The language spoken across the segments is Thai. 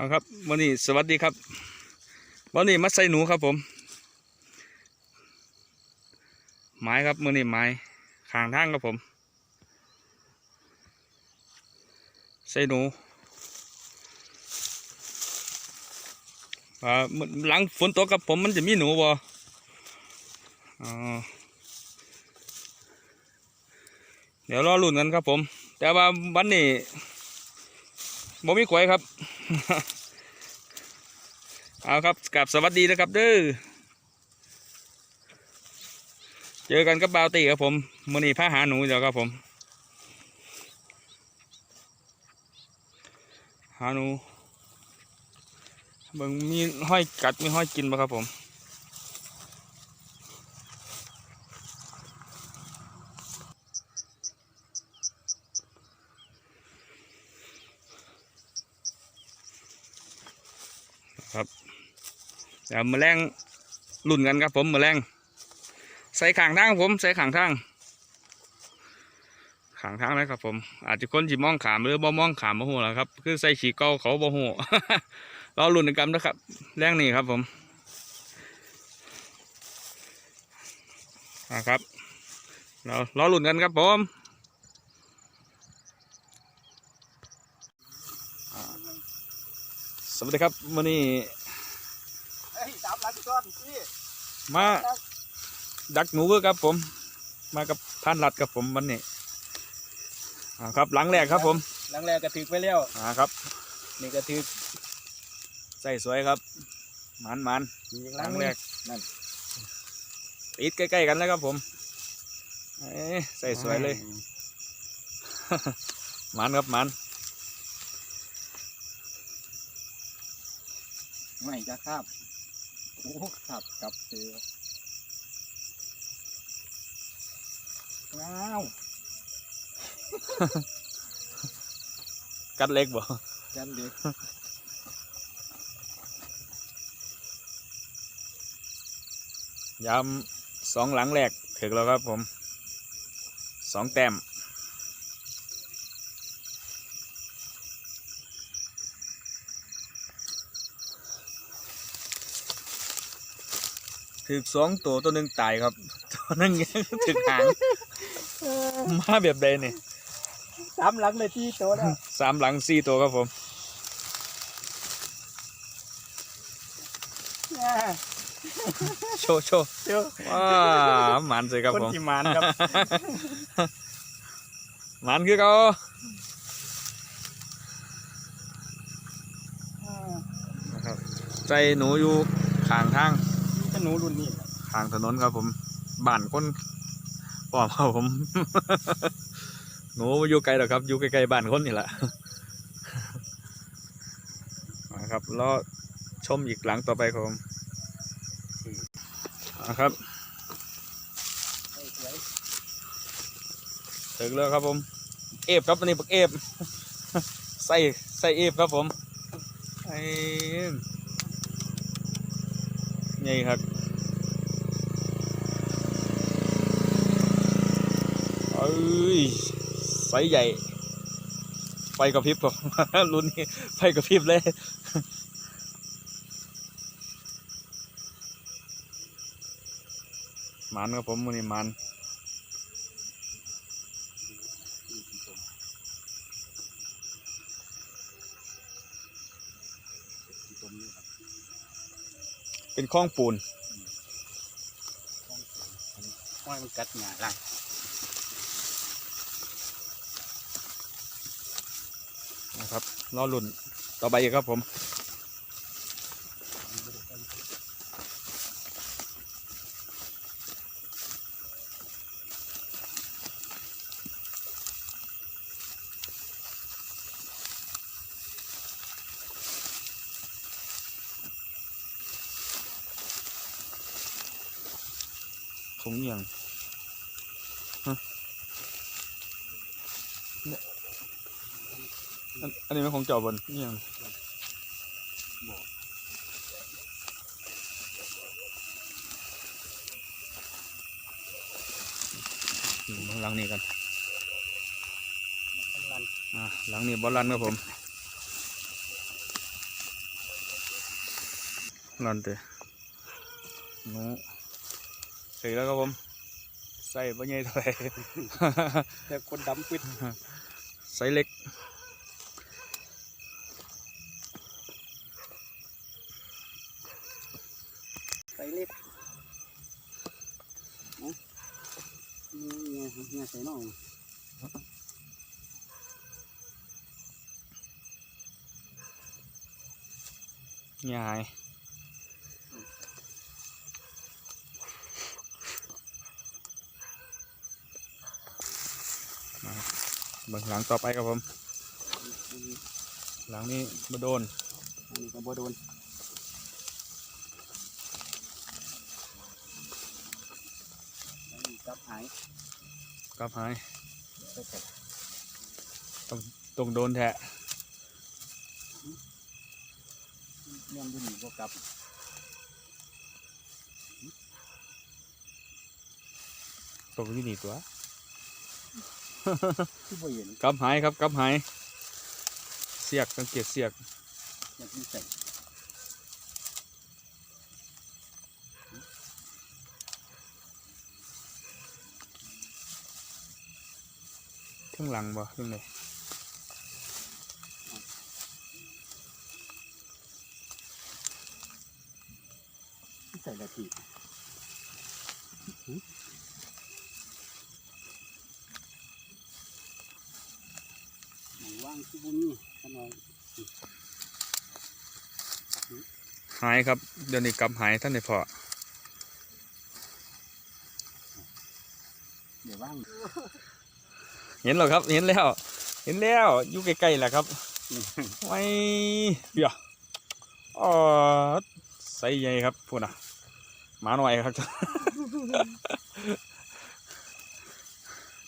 เอาครับวันนี้สวัสดีครับวันนี้มาใส่หนูครับผมไม้ครับมือนี้ไม้ขางทางครับผมใส่หนูอ่ามื้อหลังฝนตกกับผมมันจะมีหนูบ่อ๋อเดี๋ยวรอลุ้นกันครับผม แต่ว่าวันนี้บ่มีขวยครับ เอาครับกับสวัสดีนะครับเด้อเจอกันกับบาวตีครับผมมื้อนี้พาหาหนูเดี๋ยวครับผม หาหนูเบิ่งมีห้อยกัดมีห้อยกินปะครับผม เดี๋ยวมาแรงลุ่นกันครับผมมาแรงใส่ขางทางผมใส่ขางทางขางทางนะครับผมอาจจะคนจีมองขามหรือบ่มองขามบ่หูแล้วครับ คือใส่ฉีเก้าเขาบ่หูรอลุ่นกันนะครับ แรงนี้ครับผมนะครับเราเรอลุ่นกันครับผมสวัสดีครับวันนี้ เฮ้ยตามหลังก่อนพี่มาดักหนูเว้อครับผม มากับท่านรัดกับผมวันนี้อ่าครับหลังแรกครับผมหลังแรกกระถึกไปแล้วอ่าครับนี่กระถึกใส่สวยครับหมันมันอีกๆหหลัลังงแรแรกกติดใกล้ๆกันแล้วครับผมเอ้ยใส่สวยเลยหมันครับหมันไม่จะคาบ โอ้ขับกลับเจอว้าวกัดเล็กบ่จันเด็กยำสองหลังแรกถึกแล้วครับผมสองแต้ม ถึกสองตัวตัวหนึ่งตายครับ ตัวหนึงถึกหางมาแบบใดนี่สามหลังเลยที่โตแล้วสามหลังสี่ตัวครับผมโชว์โชว์เดี๋ยวว้าหมันเลยครับคนผมที่มานครับหมันคือเขานะครับใจหนูอยู่ข้างทาง ถ้าหนูรุ่นนี้ข้างถนนครับผมบ้านคนปอมครับผม หนูบ่อยู่ไกลหรอกครับ อยู่ใกลๆบ้านคนนี่แหละนะครับรอชมอีกหลังต่อไปครับผมนะครับถึงแล้วครับผม เอฟครับอันนี้ปักเอฟใส่ใส่เอฟครับผมไอ้ นี่ครับเอ้ยไซใหญ่ ไฟกระพริบผมรุ่นนี้ไฟกระพริบเลยมันครับผมมือนี้มันตรงนี้ครับ เป็นข้องปูนห้อยมันกัดหงายหลังนะครับรอลุ่นต่อไปอีกครับผม ถุงเอียงฮะเนี่ยอันอันนี้เป็นของเจ้าบนเอียงหลังนี้กันหลังนี้บอลลันครับผมนั่นเตะหนู ใส่แล้วครับผมใส่ปะใหญ่เท่าไหร่แต่คนดำปิดใส่เล็กใส่เล็บนะนี่ไงเนี่ยใส่น่องยาย เบิ่งหลังต่อไปครับผมหลังนี้มาโดนอันนี้ก็บ่โดนอันนี้จับหายกลับหายใส่ใส่ตรงโดนแทะเลี้ยงดูดีก็กลับตรงที่นี่ตัว ที่บ่เห็นกลับหายครับกลับหายเสียกสังเกตเสียกอยากมีใส่ข้างหลังบ่ข้างในใส่ละที หนังว่างที่บุญนี่ขนอยหายครับ เดี๋ยวนี้กลับหายท่านในพอเดี๋ยวว่างเห็นแล้วครับ เห็นแล้ว เห็นแล้วอยู่ใกล้ๆแหละครับไว้เดี๋ยวอ๋อใส่ใหญ่ครับพูดนะหมาหน่อยครับ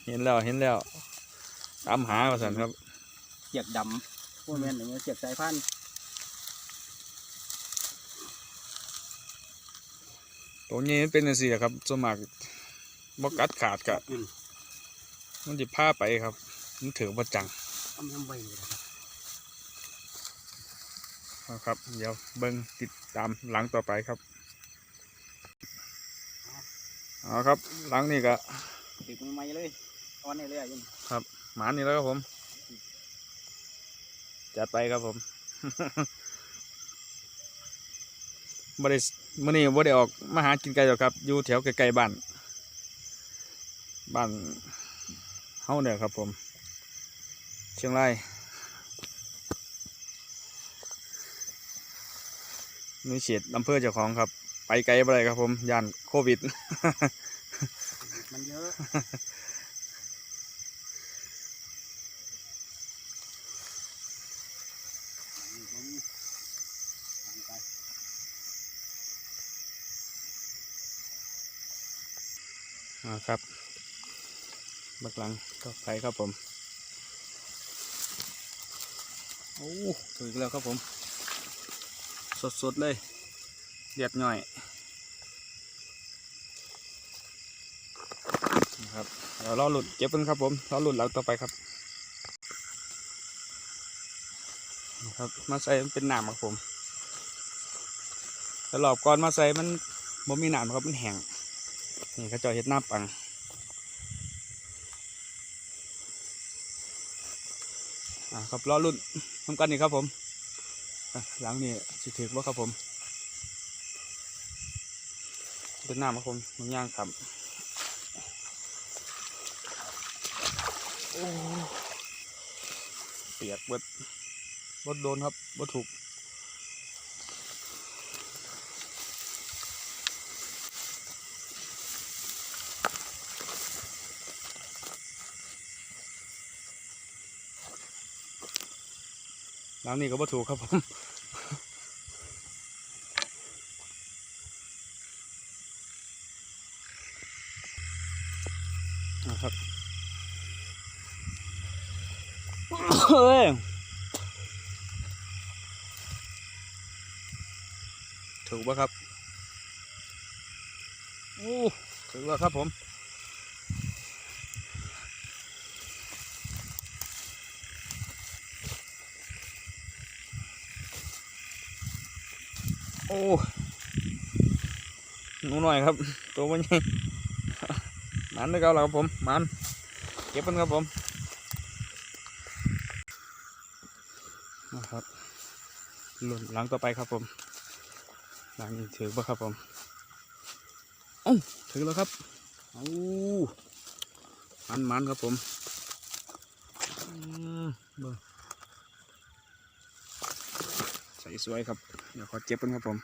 เห็นแล้วเห็นแล้วตามหาว่าสันครับ เสียกดำพวกแม่นอย่างเงี้ยเสียกสายพันธุ์ตัวนี้มันเป็นสิครับสวนมัครบกัดขาดกะอืมมันจะพาไปครับ มันถือว่าจังเอาทำไว้เลยนะครับนะครับ เดี๋ยวเบิ้งติดตามหลังต่อไปครับเอาครับหลังนี่ก็ติดมือไม้เลยตอนนี้เลยอะยังหมานี่แล้วครับผม จัดไปครับผมบ่ได้มื้อนี้บ่ได้ออกมาหากินไก่หรอกครับ อยู่แถวใกล้ๆบ้าน บ้านเฮาเนี่ยครับผม เชียงรายนี่เฉียดอำเภอเจ้าของครับ ไปไกลบ่ได้ครับผมย่านโควิด มันเยอะ ครับบักหลังก็ไปครับผมโอ้ถึงแล้วครับผม สดๆเลยเรียบหน่อยนะครับเดี๋ยวรอหลุดเก็บกันครับผมรอหลุดหลังต่อไปครับนะครับมาใส่มันเป็นหนามครับผมแต่รอบก่อนมาใส่มันบ่มีหนามครับมันแห้ง นี่เขาเจาเห็ดหน้าปังอ่าครับรอรุ่นทำกันนี่ครับผมหลังนี่สิถือว่าครับผมเป็นหน้ามาคมมันย่างครับเปียกเบิดบดโดนครับบดถูก หลังนี้ก็บ่ถูกครับผมนะครับเฮ้ยถูกปะครับ โอ้ ถูกแล้วครับผม โอ้หนูหน่อยครับ ตัวมันใหญ่มันด้วยกันแล้วครับผมมันเก็บมันครับผมนะครับหล่นหลังต่อไปครับผมหลังนี้ถือป่ะครับผมเอ้ถือแล้วครับเอ้มันมันครับผมอืมเบิ่งใสวยครับ เดี๋ยวขอเจ็บกันครับผม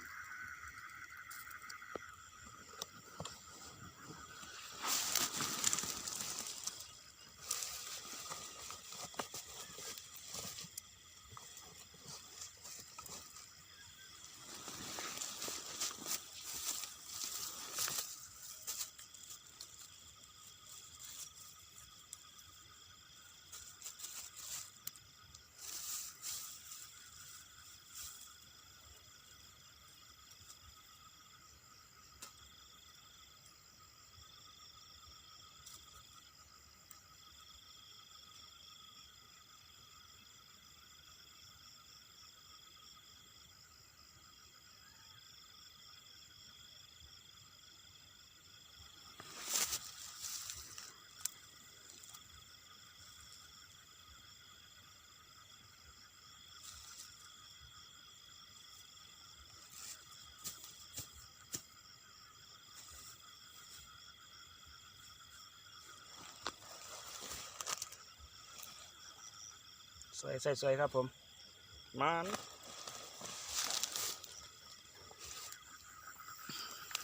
วยสวยสวยครับผมมัน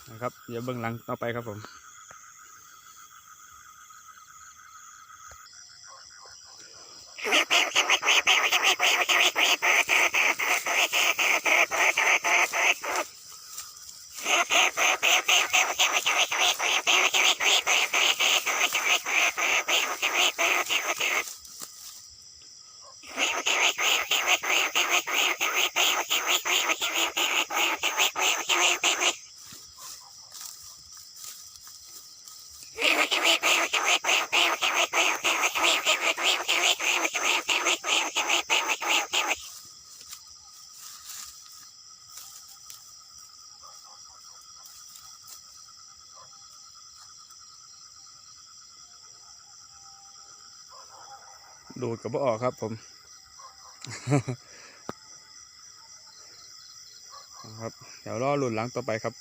นะครับเดี๋ยวเบื้องหลังต่อไปครับผม ดูดกับบ่ออกครับผมครับ เดี๋ยวรอหลุนหลังต่อไปครับ